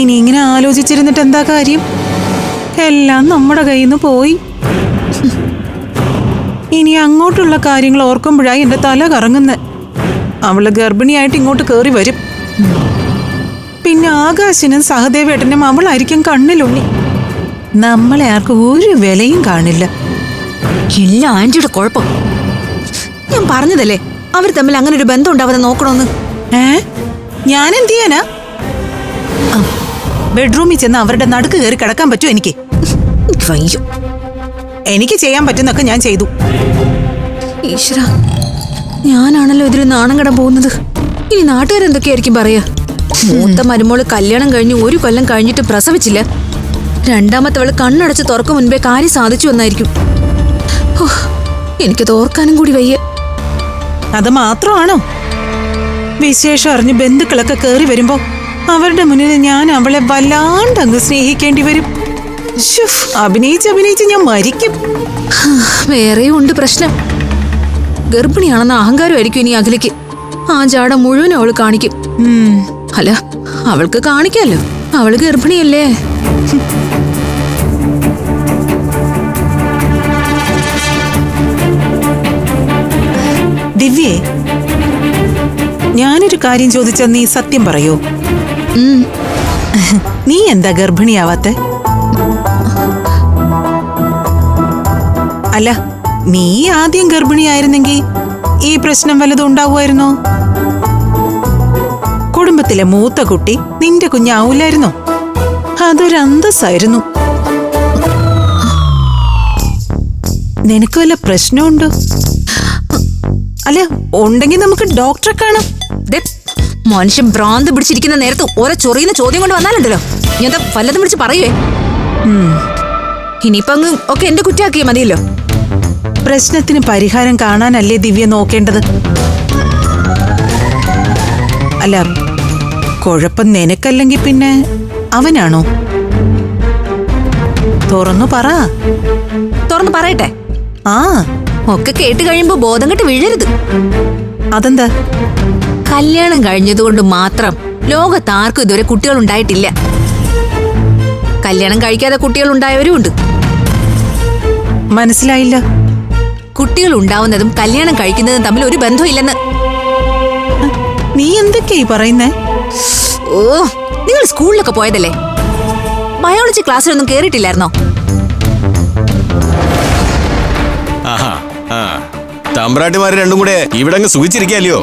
ഇനി ഇങ്ങനെ ആലോചിച്ചിരുന്നിട്ട് എന്താ കാര്യം? എല്ലാം നമ്മുടെ കയ്യിൽ നിന്ന് പോയി. ഇനി അങ്ങോട്ടുള്ള കാര്യങ്ങൾ ഓർക്കുമ്പോഴായി എന്റെ തല കറങ്ങുന്നത് അവൾ ഗർഭിണിയായിട്ട് ഇങ്ങോട്ട് കയറി വരും. പിന്നെ ആകാശനും സഹദേവേട്ടനും അവളായിരിക്കും കണ്ണിലുണ്ണി. നമ്മളെ ആർക്കും ഒരു വിലയും കാണില്ല. ഇല്ല ആന്റിയുടെ കുഴപ്പം. ഞാൻ പറഞ്ഞതല്ലേ അവർ തമ്മിൽ അങ്ങനെ ഒരു ബന്ധം ഉണ്ടാവാതെ നോക്കണമെന്ന് ഏ? ഞാൻ എന്ത് ചെയ്യാനാ? ബെഡ്റൂമിൽ ചെന്ന് അവരുടെ നടുക്ക് കയറി കിടക്കാൻ പറ്റുമോ എനിക്ക്? എനിക്ക് എനിക്ക് ചെയ്യാൻ പറ്റുന്നൊക്കെ ഞാൻ ചെയ്തു. ഈശ്വര ഞാനാണല്ലോ ഇതിൽ നാണം കടം പോകുന്നത്. ഇനി നാട്ടുകാരെന്തൊക്കെയായിരിക്കും പറയാ മൂത്ത മരുമോൾ കല്യാണം കഴിഞ്ഞ് ഒരു കൊല്ലം കഴിഞ്ഞിട്ട് പ്രസവിച്ചില്ല. രണ്ടാമത്തെ അവൾ കണ്ണടച്ച് തുറക്കു മുൻപേ കാര്യം സാധിച്ചു എന്നായിരിക്കും. എനിക്ക് എനിക്കത് ഓർക്കാനും കൂടി വയ്യ. അത് മാത്രമാണോ? വിശേഷം അറിഞ്ഞ് ബന്ധുക്കളൊക്കെ കയറി വരുമ്പോ അവരുടെ മുന്നിൽ ഞാൻ അവളെ വല്ലാണ്ട് അങ്ങ് സ്നേഹിക്കേണ്ടി വരും. അഭിനയിച്ച് അഭിനയിച്ച് ഞാൻ മരിക്കും. വേറെയും ഉണ്ട് പ്രശ്നം. ഗർഭിണിയാണെന്ന അഹങ്കാരമായിരിക്കും ഇനി അഖിലയ്ക്ക്. ആ ജാട മുഴുവൻ അവൾ കാണിക്കും. അല്ല അവൾക്ക് കാണിക്കാലോ. അവൾ ഗർഭിണിയല്ലേ. ദിവ്യേ ഞാനൊരു കാര്യം ചോദിച്ചാൽ നീ സത്യം പറയോ? നീ എന്താ ഗർഭിണിയാവാത്തെ? അല്ല നീ ആദ്യം ഗർഭിണിയായിരുന്നെങ്കിൽ ഈ പ്രശ്നം വല്ലതും ഉണ്ടാവുമായിരുന്നോ? കുടുംബത്തിലെ മൂത്ത കുട്ടി നിന്റെ കുഞ്ഞാവൂലായിരുന്നോ? അതൊരു അന്തസ്സായിരുന്നു നിനക്ക് വല്ല പ്രശ്നമുണ്ടോ? അല്ല ഉണ്ടെങ്കിൽ നമുക്ക് ഡോക്ടറെ കാണാം. മനുഷ്യൻ ഭ്രാന്ത് പിടിച്ചിരിക്കുന്ന നേരത്ത് ഓരോ ചൊറിയുന്ന ചോദ്യം കൊണ്ട് വന്നാലുണ്ടല്ലോ. ഞാൻ വല്ലതും പിടിച്ച് പറയുവേ? ഇനിയിപ്പൊ അങ്ങ് ഒക്കെ എന്റെ കുറ്റാക്കിയ മതിയല്ലോ. പ്രശ്നത്തിന് പരിഹാരം കാണാനല്ലേ ദിവ്യ നോക്കേണ്ടത്? അല്ല കുഴപ്പം നിനക്കല്ലെങ്കിൽ പിന്നെ അവനാണോ? തുറന്നു പറ. തുറന്നു പറയട്ടെ. ആ. ഒക്കെ കേട്ട് കഴിയുമ്പോ ബോധം കെട്ട് വീഴരുത്. അതെന്താ? കല്യാണം കഴിഞ്ഞതുകൊണ്ട് മാത്രം ലോകത്ത് ആർക്കും ഇതുവരെ കുട്ടികൾ ഉണ്ടായിട്ടില്ല കല്യാണം കഴിക്കാതെ കുട്ടികൾ ഉണ്ടായവരും ഉണ്ട്. മനസ്സിലായില്ല. കുട്ടികൾ ഉണ്ടാവുന്നതും കല്യാണം കഴിക്കുന്നതും തമ്മിൽ ഒരു ബന്ധമില്ലെന്ന് നീ എന്തൊക്കെയായി പറയുന്നേ? ഓ നിങ്ങൾ സ്കൂളിലൊക്കെ പോയതല്ലേ? ബയോളജി ക്ലാസ്സിലൊന്നും കേറിയിട്ടില്ലായിരുന്നോ? ആഹാ ആ. തമ്പ്രാട്ടിമാര് രണ്ടും കൂടെ ഇവിടെ അങ്ങ് സുഖിച്ചിരിക്കല്ലയോ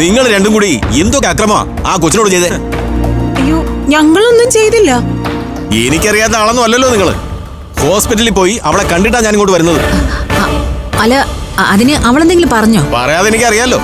നിങ്ങൾ രണ്ടും കൂടി എന്തൊക്കെ അക്രമ ആ കൊച്ചിനോട് ചെയ്തേ? അയ്യോ ഞങ്ങളൊന്നും ചെയ്തില്ല. എനിക്കറിയാത്ത ആളൊന്നും അല്ലല്ലോ നിങ്ങൾ. ഹോസ്പിറ്റലിൽ പോയി അവളെ കണ്ടിട്ടാ ഞാൻ ഇങ്ങോട്ട് വരുന്നത് അല്ല അതിന് അവളെന്തെങ്കിലും പറഞ്ഞോ? പറയാതെ എനിക്കറിയാലോ.